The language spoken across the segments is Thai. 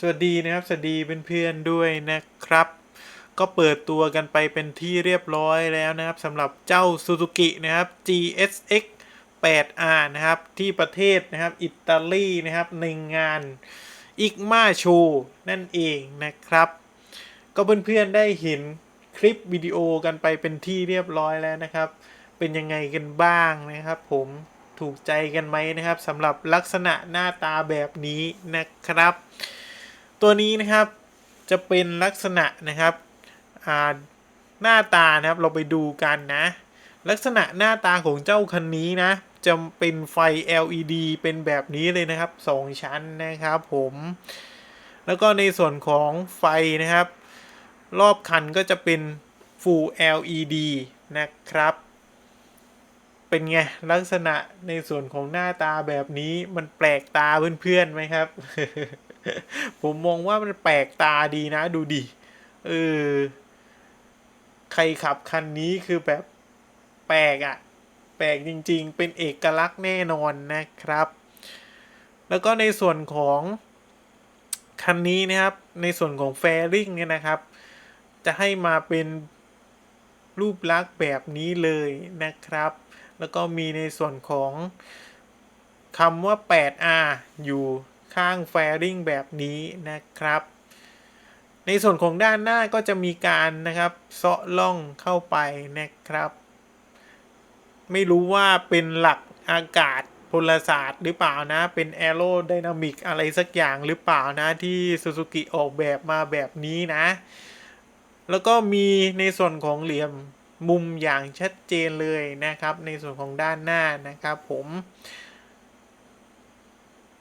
สวัสดีนะครับ สวัสดีเป็นเพื่อนด้วยนะครับ ก็เปิดตัวกันไปเป็นที่เรียบร้อยแล้วนะครับสำหรับเจ้า Suzuki นะครับ GSX 8R นะครับ ที่ประเทศนะครับ อิตาลีนะครับในงาน i g m a Show นั่นเองนะครับ ก็เพื่อนๆได้เห็นคลิปวิดีโอกันไปเป็นที่เรียบร้อยแล้วนะครับ เป็นยังไงกันบ้างนะครับ ผมถูกใจกันไหมนะครับสำหรับลักษณะหน้าตาแบบนี้นะครับ ตัวนี้นะครับจะเป็นลักษณะนะครับหน้าตานะครับเราไปดูกันนะ ลักษณะหน้าตาของเจ้าคันนี้นะ จะเป็นไฟ LED เป็นแบบนี้เลยนะครับสองชั้นนะครับผม แล้วก็ในส่วนของไฟนะครับ รอบคันก็จะเป็น Full LED นะครับ เป็นไง ลักษณะในส่วนของหน้าตาแบบนี้มันแปลกตาเพื่อนๆไหมครับ ผมมองว่ามันแปลกตาดีนะ ดูดิเออใครขับคันนี้คือแบบแปลกอะ่ะ แปลกจริงๆ เป็นเอกลักษณ์แน่นอนนะครับ แล้วก็ในส่วนของคันนี้นะครับ ในส่วนของแฟริงเนี่ยนะครับ จะให้มาเป็นรูปลักษณ์แบบนี้เลยนะครับ แล้วก็มีในส่วนของคำว่า 8R อยู่ ข้างแฟริงแบบนี้นะครับ ในส่วนของด้านหน้าก็จะมีการนะครับเซาะล่องเข้าไปนะครับ ไม่รู้ว่าเป็นหลักอากาศพลศาสตร์หรือเปล่านะ เป็นแอโรไดนามิกอะไรสักอย่างหรือเปล่านะที่ซูซูกิออกแบบมาแบบนี้นะ แล้วก็มีในส่วนของเหลี่ยมมุมอย่างชัดเจนเลยนะครับ ในส่วนของด้านหน้านะครับผม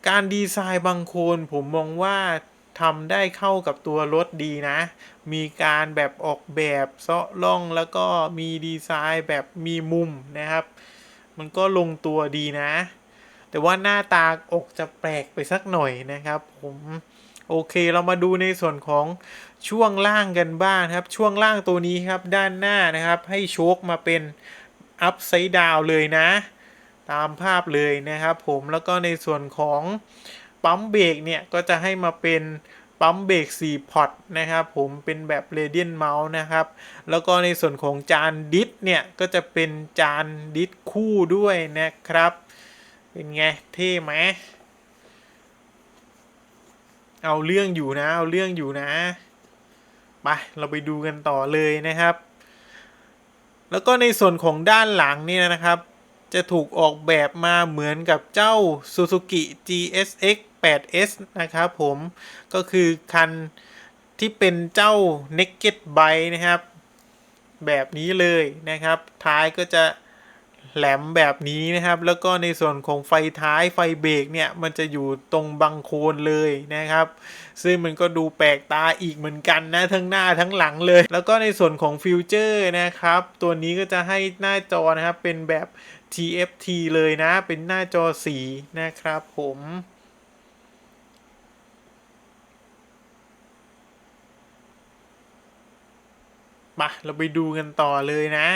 การดีไซน์บางโคนผมมองว่าทำได้เข้ากับตัวรถดีนะ มีการแบบออกแบบเซาะล่องแล้วก็มีดีไซน์แบบมีมุมนะครับ มันก็ลงตัวดีนะ แต่ว่าหน้าตาอกจะแปลกไปสักหน่อยนะครับ ผมโอเคเรามาดูในส่วนของช่วงล่างกันบ้างครับ ช่วงล่างตัวนี้ครับด้านหน้านะครับ ให้โชคมาเป็นอัพไซด์ดาวเลยนะ ตามภาพเลยนะครับผมแล้วก็ในส่วนของปั๊มเบรกเนี่ยก็จะให้มาเป็นปั๊มเบรก4พอตนะครับผมเป็นแบบเรเดียนเมาส์นะครับ แล้วก็ในส่วนของจานดิสเนี่ย ก็จะเป็นจานดิสคู่ด้วยนะครับ เป็นไงเท่ไหมเอาเรื่องอยู่นะ เอาเรื่องอยู่นะไปเราไปดูกันต่อเลยนะครับ แล้วก็ในส่วนของด้านหลังนี่นะครับ จะถูกออกแบบมาเหมือนกับเจ้า Suzuki GSX 8S นะครับผมก็คือคันที่เป็นเจ้า Naked Bike นะครับ แบบนี้เลยนะครับ ท้ายก็จะแหลมแบบนี้นะครับ แล้วก็ในส่วนของไฟท้ายไฟเบรกเนี่ย มันจะอยู่ตรงบังโคนเลยนะครับ ซึ่งมันก็ดูแปลกตาอีกเหมือนกันนะ ทั้งหน้าทั้งหลังเลย แล้วก็ในส่วนของฟิวเจอร์นะครับ ตัวนี้ก็จะให้หน้าจอนะครับ เป็นแบบ TFT เลยนะ เป็นหน้าจอสีนะครับผมมาเราไปดูกันต่อเลยนะ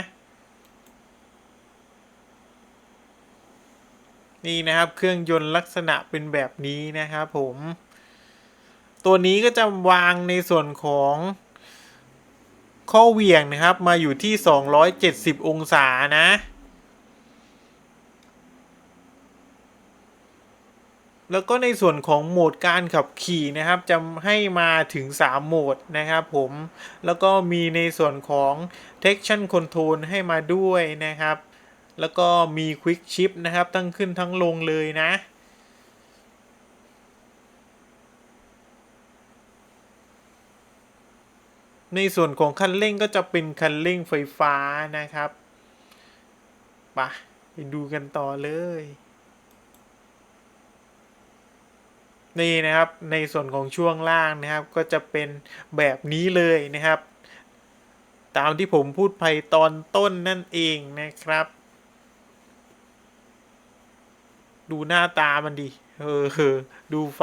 นี่นะครับ เครื่องยนต์ลักษณะเป็นแบบนี้นะครับผม ตัวนี้ก็จะวางในส่วนของข้อเหวี่ยงนะครับ มาอยู่ที่ 270 องศานะ แล้วก็ในส่วนของโหมดการขับขี่นะครับจะให้มาถึง 3 โหมดนะครับผมแล้วก็มีในส่วนของ traction control ให้มาด้วยนะครับ แล้วก็มี quick shift นะครับทั้งขึ้นทั้งลงเลยนะในส่วนของคันเร่งก็จะเป็นคันเร่งไฟฟ้านะครับ ไปไปดูกันต่อเลย นี่นะครับในส่วนของช่วงล่างนะครับ ก็จะเป็นแบบนี้เลยนะครับ ตามที่ผมพูดไปตอนต้นนั่นเองนะครับ ดูหน้าตามันดิเออดูไฟ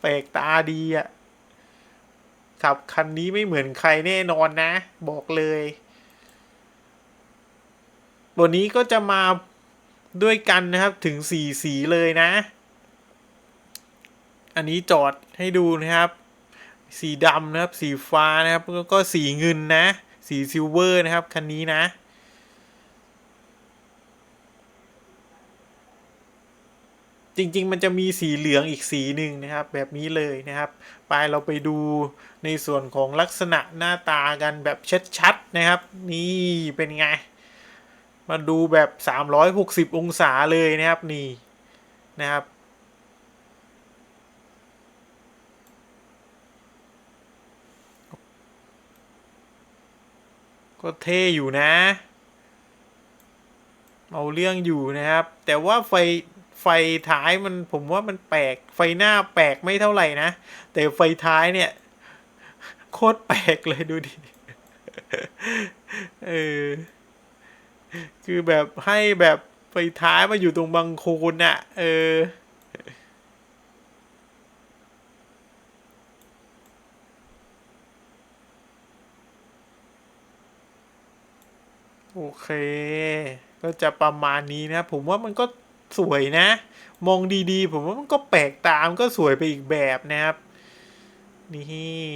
แปลกตาดีอะ่ะขับคันนี้ไม่เหมือนใครแน่นอนนะ บอกเลยวันนี้ก็จะมาด้วยกันนะครับถึงสี่สีเลยนะ อันนี้จอดให้ดูนะครับ สีดำนะครับ สีฟ้านะครับแล้วก็สีเงินนะ สีซิลเวอร์นะครับ คันนี้นะ จริง ๆ มันจะมีสีเหลืองอีกสีหนึ่งนะครับ แบบนี้เลยนะครับ ไปเราไปดูในส่วนของลักษณะหน้าตากันแบบชัดๆนะครับ นี่เป็นไง มาดูแบบ 360 องศาเลยนะครับนี่นะครับ ก็เท่อยู่นะ เอาเรื่องอยู่นะครับ แต่ว่าไฟไฟท้ายมันผมว่ามันแปลก ไฟหน้าแปลกไม่เท่าไหร่นะ แต่ไฟท้ายเนี่ย โคตรแปลกเลยดูดิ เออ คือแบบให้แบบไฟท้ายมาอยู่ตรงบังโคนอะ่ะ เออ โอเค ก็จะประมาณนี้นะ ผมว่ามันก็สวยนะ มองดีๆ ผมว่ามันก็แปลกตามก็สวยไปอีกแบบนะครับ นี่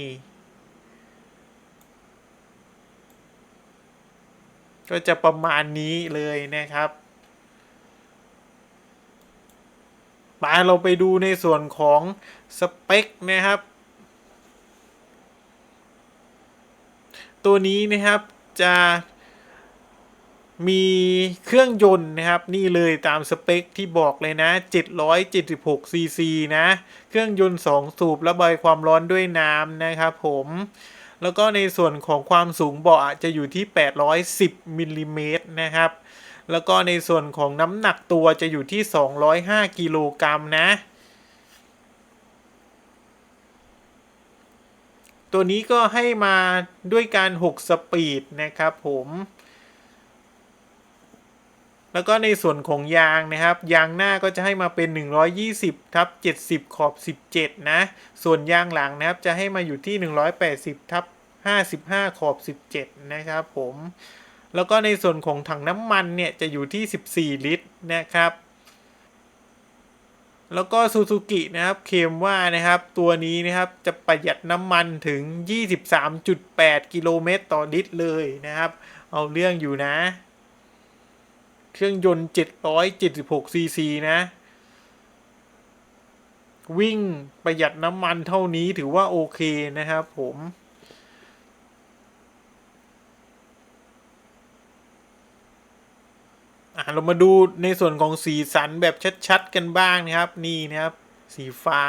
ก็จะประมาณนี้เลยนะครับมาเราไปดูในส่วนของสเปคนะครับ ตัวนี้นะครับจะ มีเครื่องยนต์นะครับ นี่เลยตามสเปคที่บอกเลยนะ 776ซีซีนะ เครื่องยนต์ 2 สูบระบายความร้อนด้วยน้ำนะครับผม แล้วก็ในส่วนของความสูงเบาะจะอยู่ที่ 810มิลลิเมตรนะครับ แล้วก็ในส่วนของน้ำหนักตัวจะอยู่ที่ 205 กิโลกรัมนะตัวนี้ก็ให้มาด้วยการ 6 สปีดนะครับผม แล้วก็ในส่วนของยางนะครับ ยางหน้าก็จะให้มาเป็น 120ทับ70 ขอบ 17 นะ ส่วนยางหลังนะครับจะให้มาอยู่ที่ 180ทับ55 ขอบ 17 นะครับผม แล้วก็ในส่วนของถังน้ำมันเนี่ยจะอยู่ที่ 14 ลิตรนะครับ แล้วก็ซูซูกินะครับเคมว่านะครับตัวนี้นะครับจะประหยัดน้ำมันถึง 23.8 กิโลเมตรต่อลิตรเลยนะครับ เอาเรื่องอยู่นะ เครื่องยนต์ 776 ซีซีนะ วิ่งประหยัดน้ำมันเท่านี้ถือว่าโอเคนะครับผมอะเรามาดูในส่วนของสีสันแบบชัด ๆ กันบ้างนะครับ นี่นะครับ สีฟ้า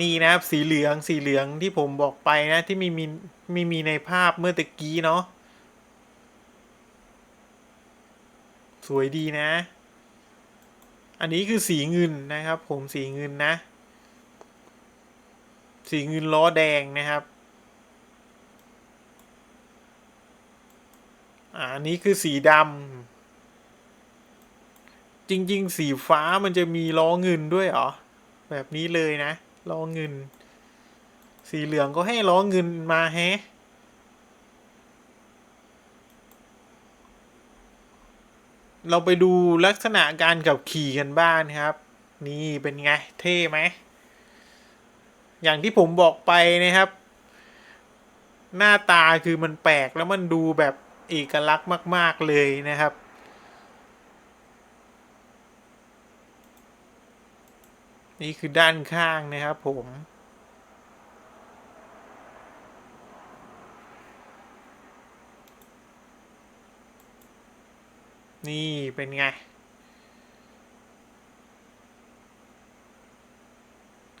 นี่นะครับ สีเหลือง สีเหลืองที่ผมบอกไปนะ ที่มีมีมีมีในภาพเมื่อตะกี้เนาะ สวยดีนะ อันนี้คือสีเงินนะครับ ผมสีเงินนะ สีเงินล้อแดงนะครับอันนี้คือสีดำจริง ๆ สีฟ้ามันจะมีล้อเงินด้วยเหรอ แบบนี้เลยนะล้อเงิน สีเหลืองก็ให้ล้อเงินมาแฮะ เราไปดูลักษณะการขับขี่กันบ้างครับ นี่เป็นไง เท่ไหม อย่างที่ผมบอกไปนะครับ หน้าตาคือมันแปลกแล้วมันดูแบบเอกลักษณ์มาก ๆ เลยนะครับ นี่คือด้านข้างนะครับผม นี่เป็นไง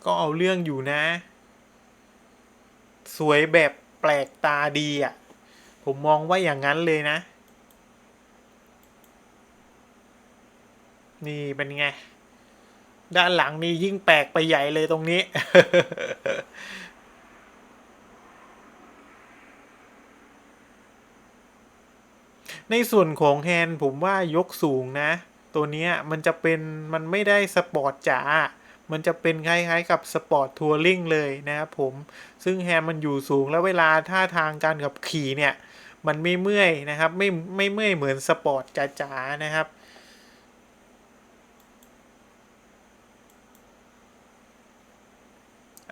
ก็เอาเรื่องอยู่นะ สวยแบบแปลกตาดีอะ ผมมองว่าอย่างนั้นเลยนะ นี่เป็นไง ด้านหลังนี่ยิ่งแปลกไปใหญ่เลยตรงนี้ ในส่วนของแฮนด์ผมว่ายกสูงนะ ตัวนี้มันจะเป็นมันไม่ได้สปอร์ตจ๋ามันจะเป็นคล้ายๆกับสปอร์ตทัวริงเลยนะครับผม ซึ่งแฮนมันอยู่สูงแล้วเวลาท่าทางการขับขี่เนี่ย มันไม่เมื่อยนะครับ ไม่ไม่เมื่อยเหมือนสปอร์ตจ๋าๆนะครับ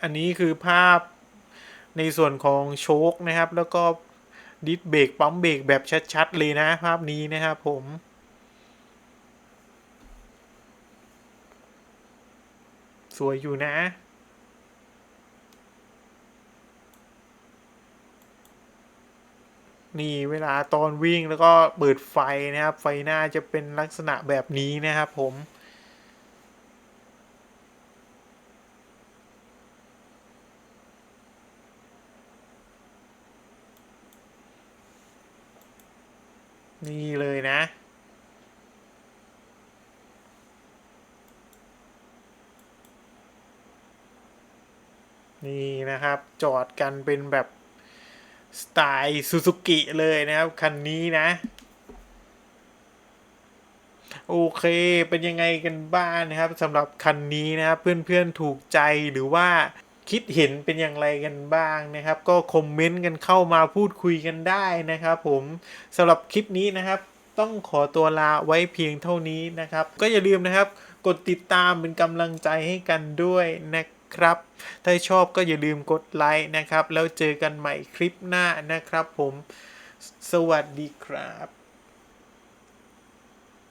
อันนี้คือภาพในส่วนของโชคนะครับ แล้วก็ ดิสเบรกปั๊มเบรกแบบชัด ๆ เลยนะภาพนี้นะครับผมสวยอยู่นะ นี่เวลาตอนวิ่งแล้วก็เปิดไฟนะครับ ไฟหน้าจะเป็นลักษณะแบบนี้นะครับผม นี่เลยนะ นี่นะครับ จอดกันเป็นแบบ สไตล์ซูซูกิเลยนะครับ คันนี้นะ โอเค เป็นยังไงกันบ้างนะครับสำหรับคันนี้นะครับ เพื่อนๆถูกใจหรือว่า คิดเห็นเป็นอย่างไรกันบ้างนะครับ ก็คอมเมนต์กันเข้ามาพูดคุยกันได้นะครับผมสำหรับคลิปนี้นะครับ ต้องขอตัวลาไว้เพียงเท่านี้นะครับ ก็อย่าลืมนะครับ กดติดตามเป็นกำลังใจให้กันด้วยนะครับ ถ้าชอบก็อย่าลืมกดไลค์นะครับ แล้วเจอกันใหม่คลิปหน้านะครับผม สวัสดีครับ